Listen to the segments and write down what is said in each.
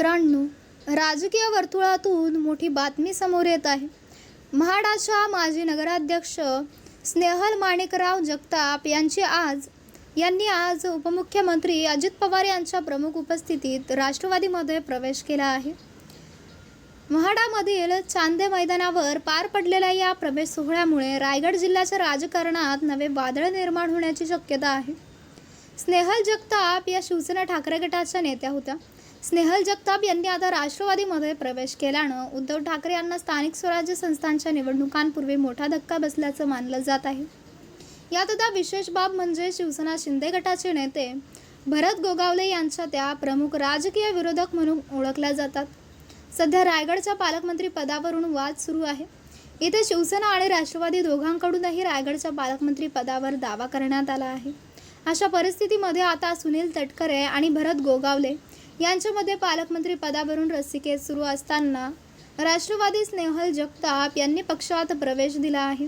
मित्रांनो राजकीय वर्तुळातून मोठी बातमी समोर येत आहे. म्हाडाच्या माजी नगराध्यक्ष स्नेहल माणिकराव जगताप यांची आज यांनी आज उपमुख्यमंत्री अजित पवार यांच्या प्रमुख उपस्थितीत राष्ट्रवादीमध्ये प्रवेश केला आहे. म्हाडामधील चांदे मैदानावर पार पडलेल्या या प्रवेश सोहळ्यामुळे रायगड जिल्ह्याच्या राजकारणात नवे वादळ निर्माण होण्याची शक्यता आहे. स्नेहल जगताप या शिवसेना ठाकरे गटाच्या नेत्या होत्या. स्नेहल जगताप यांनी आता राष्ट्रवादीमध्ये प्रवेश केल्यानं उद्धव ठाकरे यांना स्थानिक स्वराज्य संस्थांच्या निवडणुकांपूर्वी मोठा धक्का बसल्याचं मानलं जात आहे. यात आता विशेष बाब म्हणजे शिवसेना शिंदे गटाचे नेते भरत गोगावले यांच्या त्या प्रमुख राजकीय विरोधक म्हणून ओळखल्या जातात. सध्या रायगडच्या पालकमंत्री पदावरून वाद सुरू आहे. इथे शिवसेना आणि राष्ट्रवादी दोघांकडूनही रायगडच्या पालकमंत्री पदावर दावा करण्यात आला आहे. अशा परिस्थितीमध्ये आता सुनील तटकरे आणि भरत गोगावले यांच्यामध्ये पालकमंत्री पदावरून रस्सीकेस सुरू असताना राष्ट्रवादी स्नेहल जगताप यांनी पक्षात प्रवेश दिला आहे.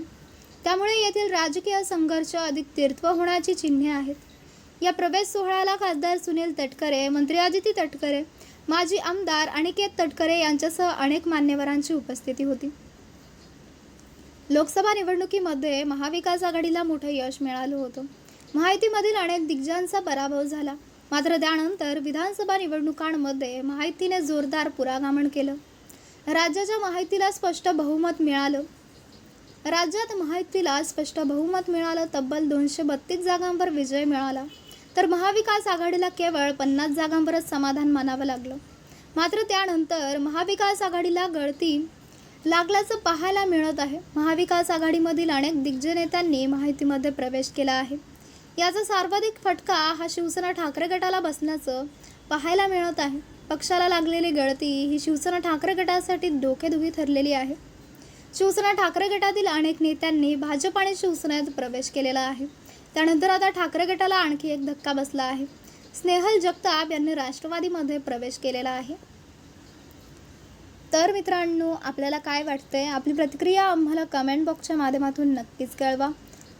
त्यामुळे येथील राजकीय संघर्ष अधिक तीर्थ होण्याची चिन्हे आहेत. या प्रवेश सोहळ्याला खासदार सुनील तटकरे मंत्री आदिती तटकरे माजी आमदार अनिकेत तटकरे यांच्यासह अनेक मान्यवरांची उपस्थिती होती. लोकसभा निवडणुकीमध्ये महाविकास आघाडीला मोठं यश मिळालं होतं. महायुतीमधील अनेक दिग्गजांचा पराभव झाला. मात्र त्यानंतर विधानसभा निवडणुकांमध्ये महायुतीने जोरदार पुरागमन केलं. राज्याच्या माहितीला स्पष्ट बहुमत मिळालं. राज्यात माहितीला स्पष्ट बहुमत मिळालं तब्बल दोनशे बत्तीस जागांवर विजय मिळाला. तर महाविकास आघाडीला केवळ पन्नास जागांवरच समाधान मानावं लागलं. मात्र त्यानंतर महाविकास आघाडीला गळती लागल्याचं पाहायला मिळत आहे. महाविकास आघाडीमधील अनेक दिग्गज नेत्यांनी माहितीमध्ये प्रवेश केला आहे. याचा सर्वाधिक फटका हा शिवसेना ठाकरे गटाला बसण्याचं पाहायला मिळत आहे. पक्षाला लागलेली गळती ही शिवसेना ठाकरे गटासाठी डोकेदुखी ठरलेली आहे. शिवसेना ठाकरे गटातील अनेक नेत्यांनी भाजप आणि शिवसेनेत प्रवेश केलेला आहे. त्यानंतर आता ठाकरे गटाला आणखी एक धक्का बसला आहे. स्नेहल जगताप यांनी राष्ट्रवादीमध्ये प्रवेश केलेला आहे. तर मित्रांनो आपल्याला काय वाटतंय? आपली प्रतिक्रिया आम्हाला कमेंट बॉक्सच्या माध्यमातून नक्कीच कळवा.